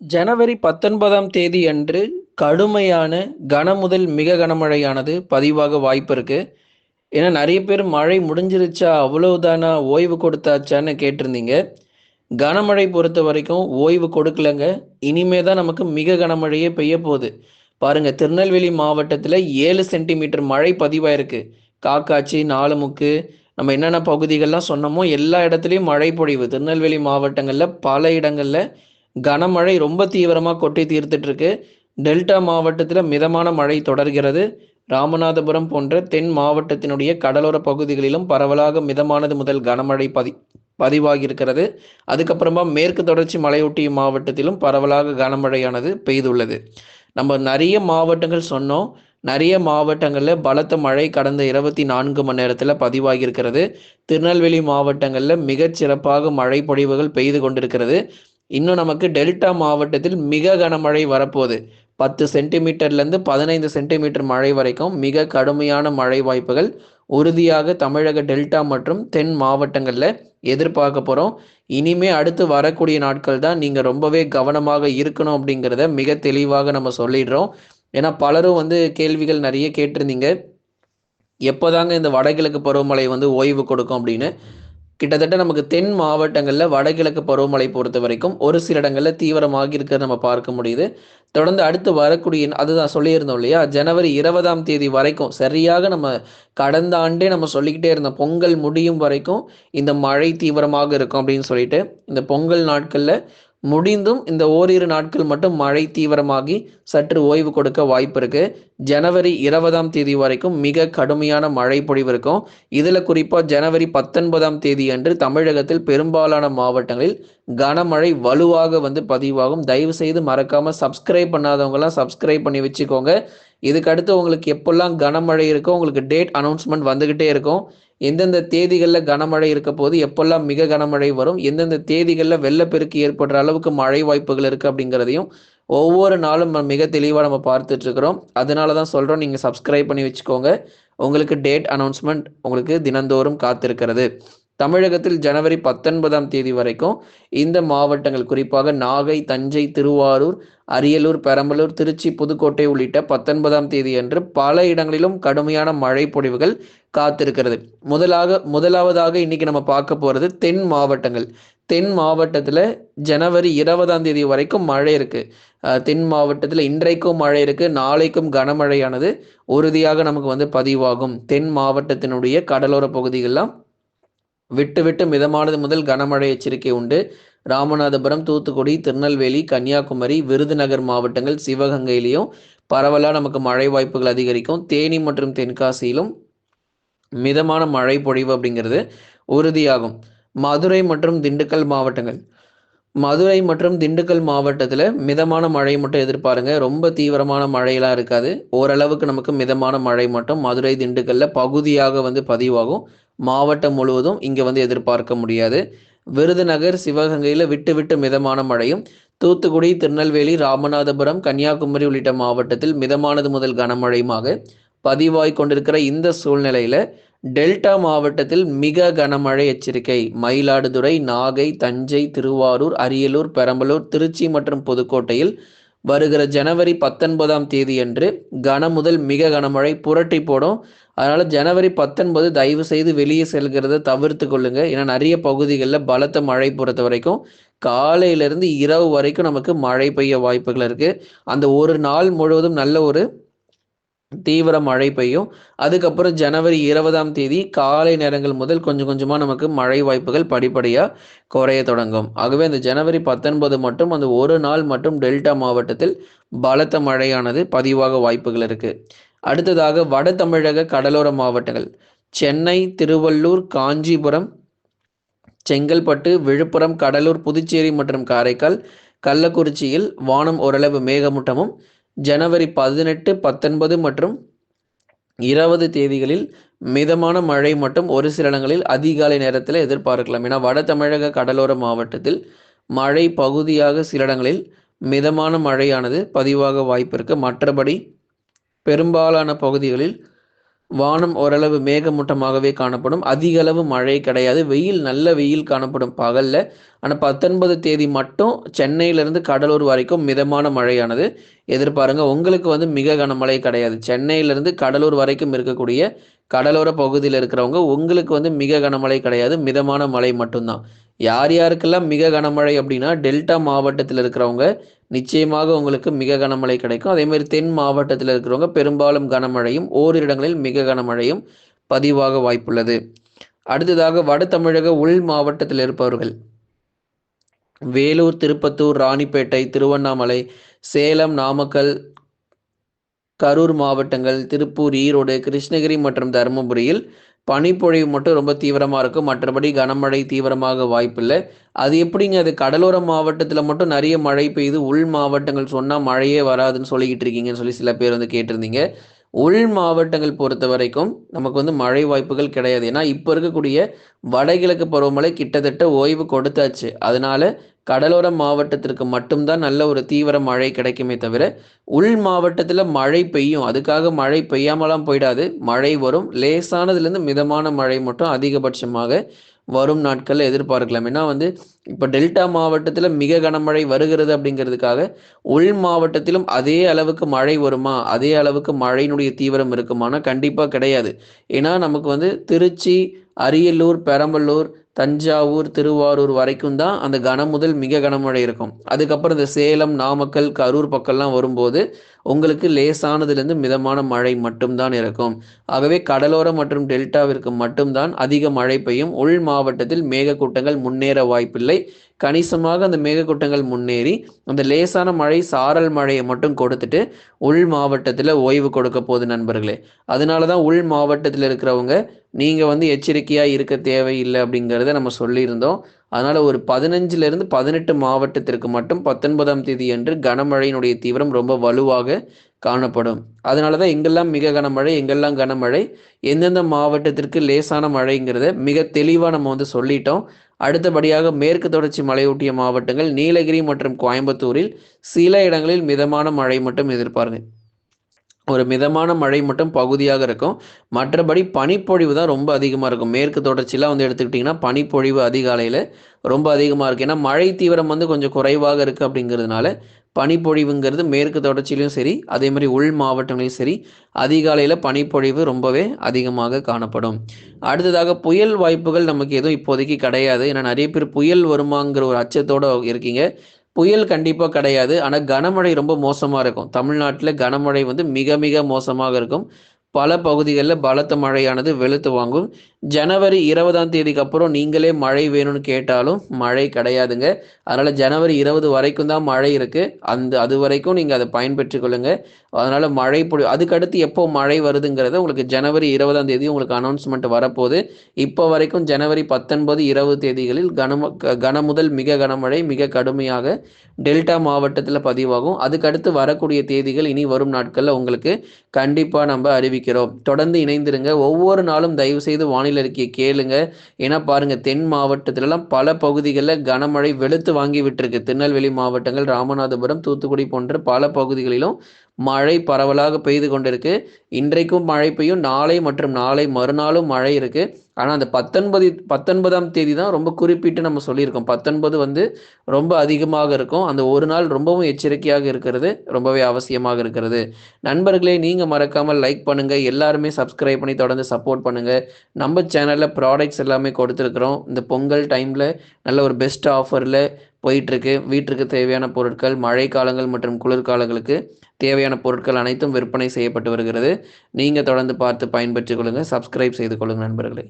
ஜனவரி பத்தொன்பதாம் தேதி அன்று கடுமையான கனமுதல் மிக கனமழையானது பதிவாக வாய்ப்பு இருக்கு. ஏன்னா நிறைய பேர் மழை முடிஞ்சிருச்சா? அவ்வளவுதானா? ஓய்வு கொடுத்தாச்சான்னு கேட்டிருந்தீங்க. கனமழை பொறுத்த வரைக்கும் ஓய்வு கொடுக்கலங்க. இனிமே தான் நமக்கு மிக கனமழையே பெய்யப் போகுது பாருங்க திருநெல்வேலி மாவட்டத்தில் ஏழு சென்டிமீட்டர் மழை பதிவாயிருக்கு. காக்காச்சி நாலுமுக்கு நம்ம என்னென்ன பகுதிகள்லாம் சொன்னோமோ எல்லா இடத்துலையும் மழை பொழிவு. திருநெல்வேலி மாவட்டங்களில் பல இடங்களில் கனமழை ரொம்ப தீவிரமாக கொட்டி தீர்த்துட்டு இருக்கு. டெல்டா மாவட்டத்தில் மிதமான மழை தொடர்கிறது. ராமநாதபுரம் போன்ற தென் மாவட்டத்தினுடைய கடலோர பகுதிகளிலும் பரவலாக மிதமானது முதல் கனமழை பதி பதிவாகியிருக்கிறது. அதுக்கப்புறமா மேற்கு தொடர்ச்சி மலையொட்டிய மாவட்டத்திலும் பரவலாக கனமழையானது பெய்துள்ளது. நம்ம நிறைய மாவட்டங்கள் சொன்னோம். நிறைய மாவட்டங்களில் பலத்த மழை கடந்த 24 மணி நேரத்தில் பதிவாகியிருக்கிறது. திருநெல்வேலி மாவட்டங்களில் மிகச் சிறப்பாக மழை பொழிவுகள் பெய்து கொண்டிருக்கிறது. இன்னும் நமக்கு டெல்டா மாவட்டத்தில் மிக கனமழை வரப்போகுது பத்து சென்டிமீட்டர்லேருந்து 15 சென்டிமீட்டர் மழை வரைக்கும் மிக கடுமையான மழை வாய்ப்புகள் உறுதியாக தமிழக டெல்டா மற்றும் தென் மாவட்டங்களில் எதிர்பார்க்க போகிறோம் இனிமே அடுத்து வரக்கூடிய நாட்கள் தான் நீங்கள் ரொம்பவே கவனமாக இருக்கணும் அப்படிங்கிறத மிக தெளிவாக நம்ம சொல்லிடுறோம். ஏன்னா பலரும் வந்து கேள்விகள் நிறைய கேட்டிருந்தீங்க. எப்போதாங்க இந்த வடகிழக்கு பருவமழை வந்து ஓய்வு கொடுக்கும் அப்படின்னு. கிட்டத்தட்ட நமக்கு தென் மாவட்டங்களில் வடகிழக்கு பருவமழை பொறுத்த வரைக்கும் ஒரு சில இடங்களில் தீவிரமாக இருக்கிறத நம்ம பார்க்க முடியுது. தொடர்ந்து அடுத்து வரக்கூடிய அதுதான் சொல்லியிருந்தோம் இல்லையா? ஜனவரி 20ஆம் தேதி வரைக்கும் சரியாக நம்ம கடந்த ஆண்டே நம்ம சொல்லிக்கிட்டே இருந்தோம். பொங்கல் முடியும் வரைக்கும் இந்த மழை தீவிரமாக இருக்கும் அப்படின்னு சொல்லிட்டு. இந்த பொங்கல் நாட்களில் முடிந்தும் இந்த ஓரிரு நாட்கள் மட்டும் மழை தீவிரமாகி சற்று ஓய்வு கொடுக்க வாய்ப்பு இருக்கு. ஜனவரி 20ஆம் தேதி வரைக்கும் மிக கடுமையான மழை பொழிவு இருக்கும். இதுல குறிப்பா ஜனவரி 19ஆம் தேதி அன்று தமிழகத்தில் பெரும்பாலான மாவட்டங்களில் கனமழை வலுவாக வந்து பதிவாகும். தயவு செய்து மறக்காம சப்ஸ்கிரைப் பண்ணாதவங்கலாம் சப்ஸ்கிரைப் பண்ணி வச்சுக்கோங்க. இதுக்கு அடுத்து உங்களுக்கு எப்போல்லாம் கனமழை இருக்கோ உங்களுக்கு டேட் அனௌன்ஸ்மெண்ட் வந்துகிட்டே இருக்கும். எந்தெந்த தேதிகளில் கனமழை இருக்க போது, எப்போல்லாம் மிக கனமழை வரும், எந்தெந்த தேதிகளில் வெள்ளப்பெருக்கு ஏற்படுற அளவுக்கு மழை வாய்ப்புகள் இருக்கு அப்படிங்கிறதையும் ஒவ்வொரு நாளும் மிக தெளிவாக நம்ம பார்த்துட்டு இருக்கிறோம். அதனால தான் சொல்றோம் நீங்க சப்ஸ்கிரைப் பண்ணி வச்சுக்கோங்க. உங்களுக்கு டேட் அனௌன்ஸ்மெண்ட் உங்களுக்கு தினந்தோறும் காத்திருக்கிறது. தமிழகத்தில் ஜனவரி 19ஆம் தேதி வரைக்கும் இந்த மாவட்டங்கள் குறிப்பாக நாகை, தஞ்சை, திருவாரூர், அரியலூர், பெரம்பலூர், திருச்சி, புதுக்கோட்டை உள்ளிட்ட 19ஆம் தேதி அன்று பல இடங்களிலும் கடுமையான மழை பொழிவுகள் காத்திருக்கிறது. முதலாக முதலாவதாக இன்னைக்கு நம்ம பார்க்க போறது தென் மாவட்டங்கள். தென் மாவட்டத்தில் ஜனவரி 20ஆம் தேதி வரைக்கும் மழை இருக்கு. தென் மாவட்டத்தில் இன்றைக்கும் மழை இருக்கு. நாளைக்கும் கனமழையானது உறுதியாக நமக்கு வந்து பதிவாகும். தென் மாவட்டத்தினுடைய கடலோர பகுதிகள்லாம் விட்டு விட்டு மிதமானது முதல் கனமழை எச்சரிக்கை உண்டு. ராமநாதபுரம், தூத்துக்குடி, திருநெல்வேலி, கன்னியாகுமரி, விருதுநகர் மாவட்டங்கள், சிவகங்கையிலையும் பரவலாக நமக்கு மழை வாய்ப்புகள் அதிகரிக்கும். தேனி மற்றும் தென்காசியிலும் மிதமான மழை பொழிவு அப்படிங்கிறது உறுதியாகும். மதுரை மற்றும் திண்டுக்கல் மாவட்டங்கள். மதுரை மற்றும் திண்டுக்கல் மாவட்டத்தில் மிதமான மழை மட்டும் எதிர்பாருங்க. ரொம்ப தீவிரமான மழையெல்லாம் இருக்காது. ஓரளவுக்கு நமக்கு மிதமான மழை மட்டும் மதுரை, திண்டுக்கல்ல பகுதியாக வந்து பதிவாகும். மாவட்டம் முழுவதும் இங்கே வந்து எதிர்பார்க்க முடியாது. விருதுநகர், சிவகங்கையில் விட்டு விட்டு மிதமான மழையும், தூத்துக்குடி, திருநெல்வேலி, ராமநாதபுரம், கன்னியாகுமரி உள்ளிட்ட மாவட்டத்தில் மிதமானது முதல் கனமழையுமாக பதிவாய் கொண்டிருக்கிற இந்த சூழ்நிலையில டெல்டா மாவட்டத்தில் மிக கனமழை எச்சரிக்கை. மயிலாடுதுறை, நாகை, தஞ்சை, திருவாரூர், அரியலூர், பெரம்பலூர், திருச்சி மற்றும் புதுக்கோட்டையில் வருகிற ஜனவரி 19ஆம் தேதியன்று கன முதல் மிக கனமழை புரட்டி போடும். அதனால ஜனவரி 19 தயவு செய்து வெளியே செல்கிறத தவிர்த்து கொள்ளுங்க. ஏன்னா நிறைய பகுதிகளில் பலத்த மழை பொறுத்த வரைக்கும் காலையிலிருந்து இரவு வரைக்கும் நமக்கு மழை பெய்ய வாய்ப்புகள் இருக்கு. அந்த ஒரு நாள் முழுவதும் நல்ல ஒரு தீவிர மழை பெய்யும். அதுக்கப்புறம் ஜனவரி 20ஆம் தேதி காலை நேரங்கள் முதல் கொஞ்சம் கொஞ்சமா நமக்கு மழை வாய்ப்புகள் படிப்படியா குறைய தொடங்கும். ஆகவே அந்த ஜனவரி 19 மட்டும் அந்த ஒரு நாள் மட்டும் டெல்டா மாவட்டத்தில் பலத்த மழையானது பதிவாக வாய்ப்புகள் இருக்கு. அடுத்ததாக வட தமிழக கடலோர மாவட்டங்கள். சென்னை, திருவள்ளூர், காஞ்சிபுரம், செங்கல்பட்டு, விழுப்புரம், கடலூர், புதுச்சேரி மற்றும் காரைக்கால், கள்ளக்குறிச்சியில் வானம் ஓரளவு மேகமூட்டமும் ஜனவரி 18, 19 மற்றும் 20 தேதிகளில் மிதமான மழை மட்டும் ஒரு சில இடங்களில் அதிகாலை நேரத்தில் எதிர்பார்க்கலாம். ஏன்னா வட தமிழக கடலோர மாவட்டத்தில் மழை பகுதியாக சில இடங்களில் மிதமான மழையானது பதிவாக வாய்ப்பு இருக்கு. மற்றபடி பெரும்பாலான பகுதிகளில் வானம் ஓரளவு மேகமூட்டமாகவே காணப்படும். அதிக அளவு மழை கிடையாது. வெயில் நல்ல வெயில் காணப்படும். பகலில் ஆனால் பத்தொன்பது தேதி மட்டும் சென்னையிலிருந்து கடலூர் வரைக்கும் மிதமான மழையானது. எதிர்பாருங்க உங்களுக்கு வந்து மிக கனமழை கிடையாது. சென்னையிலிருந்து கடலூர் வரைக்கும் இருக்கக்கூடிய கடலோர பகுதியில் இருக்கிறவங்க உங்களுக்கு வந்து மிக கனமழை கிடையாது. மிதமான மழை மட்டும்தான். யார் யாருக்கெல்லாம் மிக கனமழை அப்படின்னா டெல்டா மாவட்டத்தில் இருக்கிறவங்க நிச்சயமாக உங்களுக்கு மிக கனமழை கிடைக்கும். அதே மாதிரி தென் மாவட்டத்தில் இருக்கிறவங்க பெரும்பாலும் கனமழையும் ஓரிரு இடங்களில் மிக கனமழையும் பதிவாக வாய்ப்புள்ளது. அடுத்ததாக வட தமிழக உள் மாவட்டத்தில் இருப்பவர்கள். வேலூர் திருப்பத்தூர் ராணிப்பேட்டை திருவண்ணாமலை சேலம் நாமக்கல் கரூர் மாவட்டங்கள் திருப்பூர் ஈரோடு கிருஷ்ணகிரி மற்றும் தருமபுரியில் பனிப்பொழிவு மட்டும் ரொம்ப தீவிரமாக இருக்கும். மற்றபடி கனமழை தீவிரமாக வாய்ப்பில்லை. அது எப்படிங்க? அது கடலோர மாவட்டத்தில் மட்டும் நிறைய மழை பெய்யுது உள் மாவட்டங்கள் சொன்னால் மழையே வராதுன்னு சொல்லிக்கிட்டு இருக்கீங்கன்னு சொல்லி சில பேர் வந்து கேட்டிருந்தீங்க. உள் மாவட்டங்கள் பொறுத்த வரைக்கும் நமக்கு வந்து மழை வாய்ப்புகள் கிடையாது. ஏன்னா இப்போ இருக்கக்கூடிய வடகிழக்கு பருவமழை கிட்டத்தட்ட ஓய்வு கொடுத்தாச்சு. அதனால கடலோர மாவட்டத்திற்கு மட்டும்தான் நல்ல ஒரு தீவிர மழை கிடைக்குமே தவிர உள் மாவட்டத்தில் மழை பெய்யும். அதுக்காக மழை பெய்யாமலாம் போயிடாது. மழை வரும். லேசானதுலேருந்து மிதமான மழை மட்டும் அதிகபட்சமாக வரும் நாட்களில் எதிர்பார்க்கலாம். ஏன்னா வந்து இப்போ டெல்டா மாவட்டத்தில் மிக கனமழை வருகிறது அப்படிங்கிறதுக்காக உள் மாவட்டத்திலும் அதே அளவுக்கு மழை வருமா? அதே அளவுக்கு மழையினுடைய தீவிரம் இருக்குமானா? கண்டிப்பாக கிடையாது. ஏன்னா நமக்கு வந்து திருச்சி அரியலூர் பெரம்பலூர் தஞ்சாவூர் திருவாரூர் வரைக்கும் தான் அந்த கனம் முதல் மிக கனமழை இருக்கும். அதுக்கப்புறம் இந்த சேலம் நாமக்கல் கரூர் பக்கம்லாம் வரும்போது உங்களுக்கு லேசானதுலேருந்து மிதமான மழை மட்டும்தான் இருக்கும். ஆகவே கடலோரம் மற்றும் டெல்டாவிற்கு மட்டும்தான் அதிக மழை பெய்யும். உள் மாவட்டத்தில் மேகக்கூட்டங்கள் முன்னேற வாய்ப்பில்லை. கணிசமாக அந்த மேகக்கூட்டங்கள் முன்னேறி அந்த லேசான மழை சாரல் மழையை மட்டும் கொடுத்துட்டு உள் மாவட்டத்தில் ஓய்வு கொடுக்க போகுது நண்பர்களே. அதனால தான் உள் மாவட்டத்தில் இருக்கிறவங்க நீங்கள் வந்து எச்சரிக்கையாக இருக்க தேவையில்லை அப்படிங்கிறத நம்ம சொல்லியிருந்தோம். அதனால் ஒரு பதினஞ்சிலிருந்து பதினெட்டு மாவட்டத்திற்கு மட்டும் பத்தொன்பதாம் தேதி அன்று கனமழையினுடைய தீவிரம் ரொம்ப வலுவாக காணப்படும். அதனால தான் எங்கெல்லாம் மிக கனமழை எங்கெல்லாம் கனமழை. எந்தெந்த மாவட்டத்திற்கு லேசான மழைங்கிறத மிக தெளிவாக நம்ம வந்து சொல்லிட்டோம். அடுத்தபடியாக மேற்கு தொடர்ச்சி மலையொட்டிய மாவட்டங்கள் நீலகிரி மற்றும் கோயம்புத்தூரில் சில இடங்களில் மிதமான மழை மட்டும் எதிர்பாருங்க ஒரு மிதமான மழை மட்டும் பகுதியாக இருக்கும். மற்றபடி பனிப்பொழிவு தான் ரொம்ப அதிகமாக இருக்கும். மேற்கு தொடர்ச்சியெலாம் வந்து எடுத்துக்கிட்டிங்கன்னா பனிப்பொழிவு அதிகாலையில் ரொம்ப அதிகமாக இருக்குது ஏன்னா மழை தீவிரம் வந்து கொஞ்சம் குறைவாக இருக்குது அப்படிங்கிறதுனால பனிப்பொழிவுங்கிறது மேற்கு தொடர்ச்சியிலையும் சரி அதே மாதிரி உள் மாவட்டங்களையும் சரி அதிகாலையில் பனிப்பொழிவு ரொம்பவே அதிகமாக காணப்படும். அடுத்ததாக புயல் வாய்ப்புகள் நமக்கு எதுவும் இப்போதைக்கு கிடையாது. ஏன்னா நிறைய பேர் புயல் வருமாங்கிற ஒரு அச்சத்தோடு இருக்கீங்க. புயல் கண்டிப்பாக கிடையாது. ஆனால் கனமழை ரொம்ப மோசமாக இருக்கும். தமிழ்நாட்டில் கனமழை வந்து மிக மிக மோசமாக இருக்கும். பல பகுதிகளில் பலத்த மழையானது வெளுத்து வாங்கும். ஜனவரி இருபதாம் தேதிக்கு அப்புறம் நீங்களே மழை வேணும்னு கேட்டாலும் மழை கிடையாதுங்க. அதனால் ஜனவரி இருபது வரைக்கும் தான் மழை இருக்குது அந்த அது வரைக்கும் நீங்கள் அதை பயன்பெற்று கொள்ளுங்க அதனால் மழை பொழி அதுக்கடுத்து எப்போ மழை வருதுங்கிறத உங்களுக்கு ஜனவரி இருபதாம் தேதி உங்களுக்கு அனௌன்ஸ்மெண்ட் வரப்போகுது. இப்போ வரைக்கும் ஜனவரி பத்தொன்பது இருபது தேதிகளில் கனம கன முதல் மிக கனமழை மிக கடுமையாக டெல்டா மாவட்டத்தில் பதிவாகும். அதுக்கடுத்து வரக்கூடிய தேதிகள் இனி வரும் நாட்களில் உங்களுக்கு கண்டிப்பாக நம்ம அறிவிக்கிறோம் தொடர்ந்து இணைந்திருங்க. ஒவ்வொரு நாளும் தயவு செய்து வானிலை அறிக்கையை கேளுங்க. ஏன்னா பாருங்க தென் மாவட்டத்திலலாம் பல பகுதிகளில் கனமழை வெளுத்து வாங்கி விட்டுருக்கு. திருநெல்வேலி மாவட்டங்கள் ராமநாதபுரம் தூத்துக்குடி போன்ற பல பகுதிகளிலும் மழை பரவலாக பெய்து கொண்டிருக்கு. இன்றைக்கும் மழை பெய்யும். நாளை மற்றும் நாளை மறுநாளும் மழை இருக்கு. ஆனால் அந்த பத்தொன்பது பத்தொன்பதாம் தேதி தான் ரொம்ப குறிப்பிட்டு நம்ம சொல்லியிருக்கோம். பத்தொன்பது வந்து ரொம்ப அதிகமாக இருக்கும். அந்த ஒரு நாள் ரொம்பவும் எச்சரிக்கையாக இருக்கிறது ரொம்பவே அவசியமாக இருக்கிறது. நண்பர்களே நீங்கள் மறக்காமல் லைக் பண்ணுங்கள் எல்லாருமே சப்ஸ்கிரைப் பண்ணி தொடர்ந்து சப்போர்ட் பண்ணுங்கள் நம்ம சேனலில் ப்ராடக்ட்ஸ் எல்லாமே கொடுத்துருக்குறோம். இந்த பொங்கல் டைமில் நல்ல ஒரு பெஸ்ட் ஆஃபரில் போயிட்டுருக்கு. வீட்டிற்கு தேவையான பொருட்கள் மழை காலங்கள் மற்றும் குளிர்காலங்களுக்கு தேவையான பொருட்கள் அனைத்தும் விற்பனை செய்யப்பட்டு வருகிறது. நீங்கள் தொடர்ந்து பார்த்து பயன்பெற்றுக் கொள்ளுங்கள் சப்ஸ்கிரைப் செய்து கொள்ளுங்கள் நண்பர்களே.